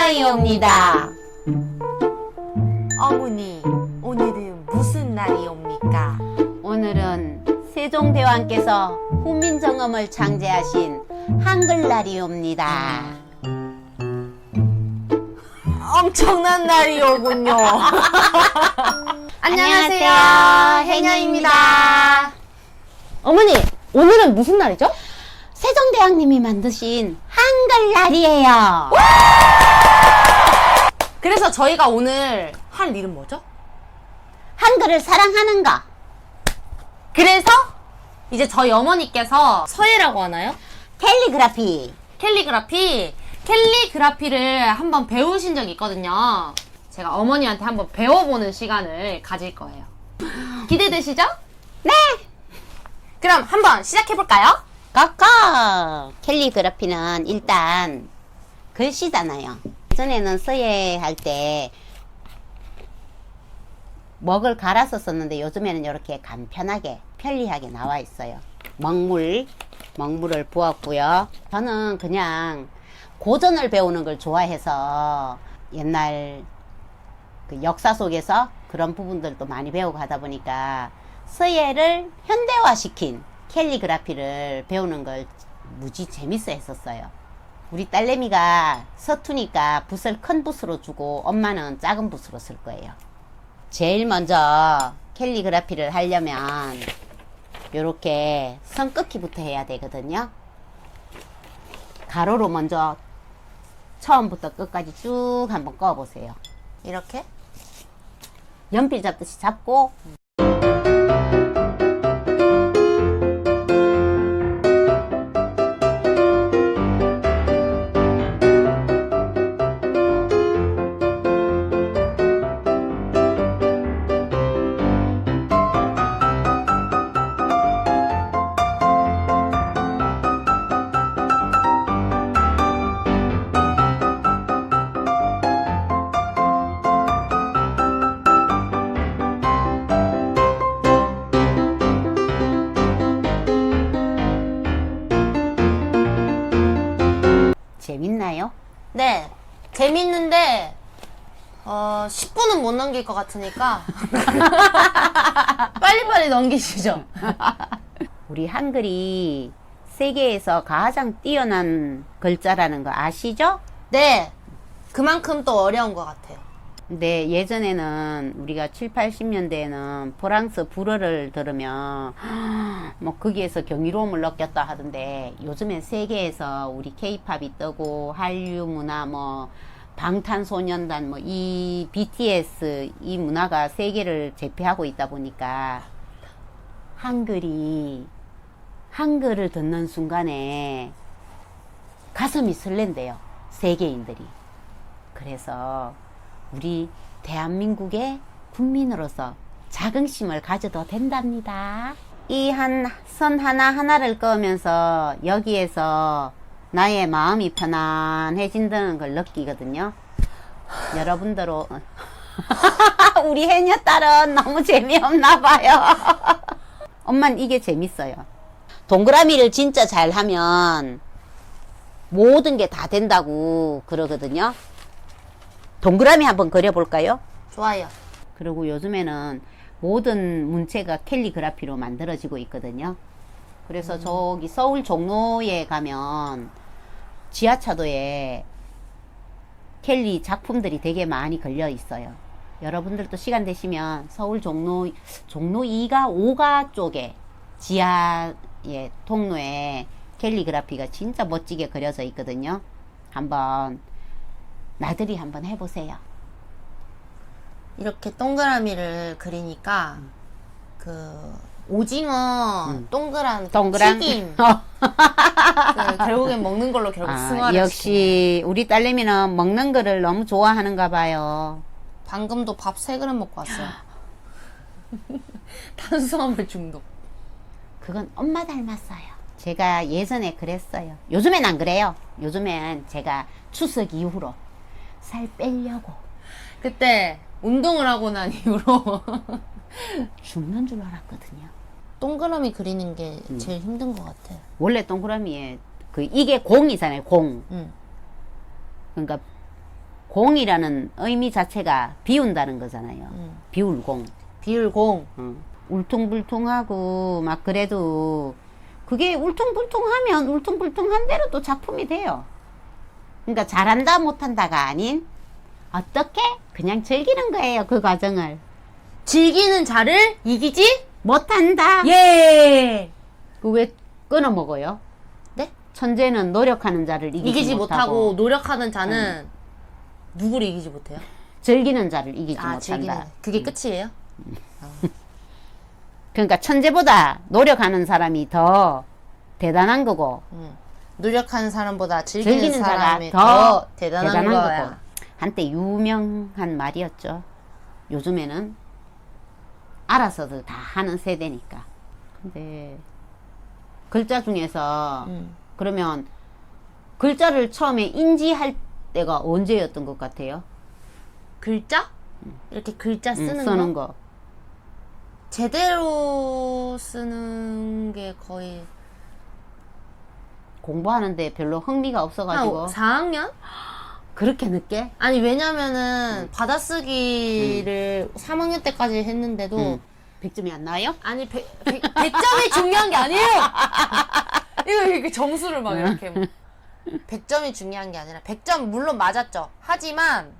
날이옵니다. 어머니, 오늘은 무슨 날이옵니까? 오늘은 세종대왕께서 훈민정음을 창제하신 한글날이옵니다. 엄청난 날이오군요. 안녕하세요. 해녀입니다. 어머니, 오늘은 무슨 날이죠? 세종대왕님이 만드신 한글날이에요. 그래서 저희가 오늘 할 일은 뭐죠? 한글을 사랑하는 거. 그래서 이제 저희 어머니께서 서예라고 하나요? 캘리그라피. 캘리그라피, 캘리그라피를 한번 배우신 적이 있거든요. 제가 어머니한테 한번 배워보는 시간을 가질 거예요. 기대되시죠? 네. 그럼 한번 시작해볼까요? 꺼꺼. 캘리그라피는 일단 글씨잖아요. 예전에는 서예할 때 먹을 갈아서 썼는데 요즘에는 이렇게 간편하게 편리하게 나와 있어요. 먹물, 먹물을 부었고요. 저는 그냥 고전을 배우는 걸 좋아해서 옛날 그 역사 속에서 그런 부분들도 많이 배우고 하다 보니까 서예를 현대화시킨 캘리그라피를 배우는 걸 무지 재밌어 했었어요. 우리 딸내미가 서투니까 붓을 큰 붓으로 주고 엄마는 작은 붓으로 쓸 거예요. 제일 먼저 캘리그라피를 하려면 요렇게 선긋기부터 해야 되거든요. 가로로 먼저 처음부터 끝까지 쭉 한번 꺼 보세요. 이렇게? 연필 잡듯이 잡고 어, 10분은 못 넘길 것 같으니까. 빨리빨리 넘기시죠. 우리 한글이 세계에서 가장 뛰어난 글자라는 거 아시죠? 네. 그만큼 또 어려운 것 같아요. 근데 예전에는 우리가 7, 80년대에는 프랑스 불어를 들으면 뭐 거기에서 경이로움을 느꼈다 하던데 요즘엔 세계에서 우리 케이팝이 뜨고 한류 문화 뭐 방탄소년단 뭐 이 BTS 이 문화가 세계를 제패하고 있다 보니까 한글이 한글을 듣는 순간에 가슴이 설렌대요 세계인들이 그래서 우리 대한민국의 국민으로서 자긍심을 가져도 된답니다. 이 한 선 하나 하나를 그으면서 여기에서 나의 마음이 편안해진다는 걸 느끼거든요. 여러분들로 우리 해녀 딸은 너무 재미없나 봐요. 엄만 이게 재밌어요. 동그라미를 진짜 잘하면 모든 게 다 된다고 그러거든요. 동그라미 한번 그려볼까요? 좋아요. 그리고 요즘에는 모든 문체가 캘리그라피로 만들어지고 있거든요. 그래서 저기 서울 종로에 가면 지하차도에 캘리 작품들이 되게 많이 걸려 있어요. 여러분들도 시간 되시면 서울 종로, 종로 2가 5가 쪽에 지하의 통로에 캘리그라피가 진짜 멋지게 그려져 있거든요. 한번 나들이 한번 해보세요. 이렇게 동그라미를 그리니까 그 오징어 동그란 그 동그란 튀김 어. 그 결국엔 먹는 걸로 결국 아, 승화를 시키네. 역시 우리 딸내미는 먹는 거를 너무 좋아하는가 봐요. 방금도 밥 세 그릇 먹고 왔어요. 탄수화물 중독. 그건 엄마 닮았어요. 제가 예전에 그랬어요. 요즘엔 안 그래요. 요즘엔 제가 추석 이후로 살 빼려고 그때 운동을 하고 난 이후로 죽는 줄 알았거든요. 동그라미 그리는 게 음. 제일 힘든 것 같아. 원래 동그라미에 그 이게 공이잖아요. 공. 응. 그러니까 공이라는 의미 자체가 비운다는 거잖아요. 음. 비울 공. 비율공. 어. 울퉁불퉁하고 막 그래도 그게 울퉁불퉁하면 울퉁불퉁한 대로 또 작품이 돼요. 그러니까 잘한다 못한다가 아닌 어떻게 그냥 즐기는 거예요 그 과정을 즐기는 자를 이기지? 못한다. 예. 그 왜 끊어 먹어요? 네? 천재는 노력하는 자를 이기지, 이기지 못하고, 못하고, 노력하는 자는 누구를 이기지 못해요? 즐기는 자를 이기지 아, 못한다. 즐기는. 그게 끝이에요? 그러니까 천재보다 노력하는 사람이 더 대단한 거고 음. 노력하는 사람보다 즐기는, 즐기는 자가 사람이 더, 더, 대단한, 대단한, 거야. 거고 한때 유명한 말이었죠. 요즘에는 알아서도 다 하는 세대니까. 근데 글자 중에서 음. 그러면 글자를 처음에 인지할 때가 언제였던 것 같아요? 글자? 이렇게 글자 음, 쓰는, 쓰는 거? 거. 제대로 쓰는 게 거의 공부하는데 별로 흥미가 없어가지고 한 4학년? 그렇게 늦게? 아니 왜냐면은 받아쓰기를 3학년 때까지 했는데도 음. 100점이 안 나와요? 아니 100, 100, 100 점이 중요한 게 아니에요. 이거 이렇게 점수를 막 이렇게 100점이 중요한 게 아니라 100점 물론 맞았죠. 하지만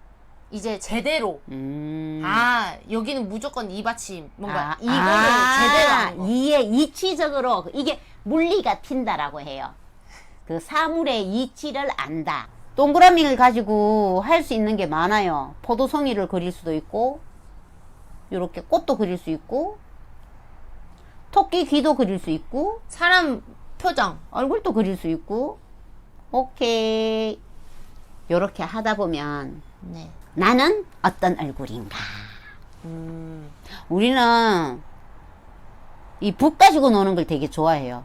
이제 제대로 음. 아 여기는 무조건 이 받침 뭔가 아, 이거를 아, 제대로 거. 이해 이치적으로 이게 물리가 튄다라고 해요. 그 사물의 이치를 안다. 동그라미를 가지고 할 수 있는 게 많아요. 포도송이를 그릴 수도 있고, 이렇게 꽃도 그릴 수 있고, 토끼 귀도 그릴 수 있고, 사람 표정 얼굴도 그릴 수 있고, 오케이. 요렇게 하다 보면 네. 나는 어떤 얼굴인가. 음. 우리는 이붓 가지고 노는 걸 되게 좋아해요.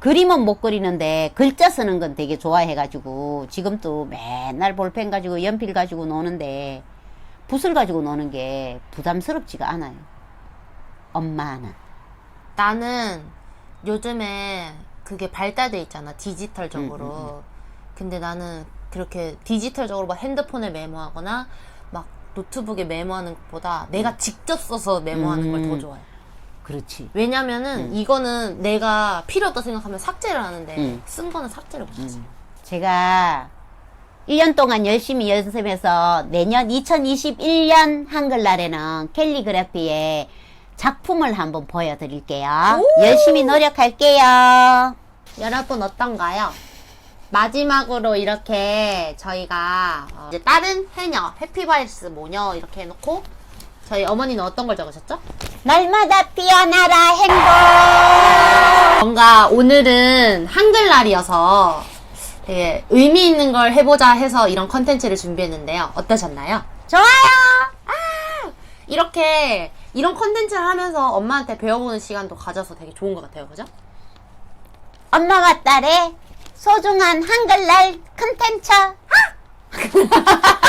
그림은 못 그리는데 글자 쓰는 건 되게 좋아해가지고 지금도 맨날 볼펜 가지고 연필 가지고 노는데 붓을 가지고 노는 게 부담스럽지가 않아요. 엄마는. 나는 요즘에 그게 발달돼 있잖아 디지털적으로 근데 나는 그렇게 디지털적으로 막 핸드폰에 메모하거나 막 노트북에 메모하는 것보다 내가 직접 써서 메모하는 걸더 음. 좋아해 그렇지. 왜냐면은 이거는 내가 필요 없다 생각하면 삭제를 하는데 음. 쓴 거는 삭제를 못 하지 제가 1년 동안 열심히 연습해서 내년 2021년 한글날에는 캘리그래피의 작품을 한번 보여드릴게요. 열심히 노력할게요. 여러분 어떤가요? 마지막으로 이렇게 저희가 어, 이제 다른 해녀 해피바이러스 모녀 이렇게 해놓고 저희 어머니는 어떤 걸 적으셨죠? 날마다 피어나라 행복. 뭔가 오늘은 한글날이어서 되게 의미 있는 걸 해보자 해서 이런 컨텐츠를 준비했는데요. 어떠셨나요? 좋아요. 아! 이렇게 이런 컨텐츠를 하면서 엄마한테 배워보는 시간도 가져서 되게 좋은 것 같아요. 그죠? 엄마와 딸의 소중한 한글날 컨텐츠.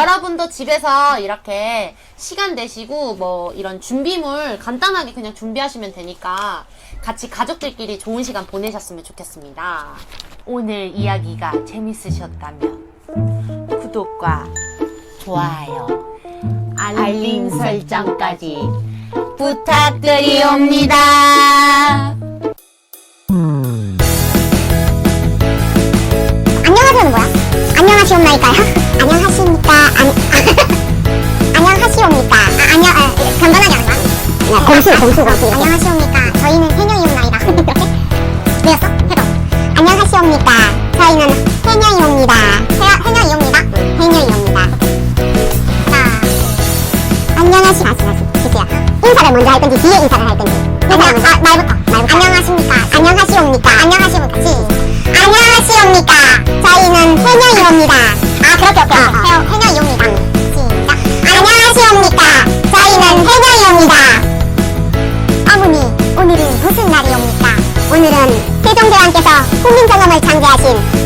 여러분도 집에서 이렇게 시간 내시고 뭐 이런 준비물 간단하게 그냥 준비하시면 되니까 같이 가족들끼리 좋은 시간 보내셨으면 좋겠습니다. 오늘 이야기가 재밌으셨다면 구독과 좋아요. 알림 설정까지 부탁드리옵니다. 안녕하세요는 뭐야? 안녕하시옵나이까요? 안녕하십니까? 안, 안녕하시옵니까? 아, 안녕, 아, 간단하게 하는 거야? 공수, 공수, 공수. 안녕하시옵니까? 저희는 해녀이옵나이다. 되었어? 해봐. 안녕하시옵니까? 저희는 해녀이옵니다. 해, 해녀이옵니다. 해녀이옵니다. 자, 안녕하시, 다시, 다시. 그치야. 인사를 먼저 할 건지, 뒤에 인사를 할 건지. 그냥, 아, 말부터, 말부터. 안녕하십니까? 안녕하시옵니까? 안녕하시옵니까? 시. 안녕하시옵니까? 저희는 해녀이옵니다. 아, 그렇게, 오케이. 해, 해녀이옵니다. 시작. 안녕하시옵니까? 저희는 해녀이옵니다. 어머니, 오늘은 무슨 날이옵니까? 오늘은 세종대왕께서 국민정음을 창제하신.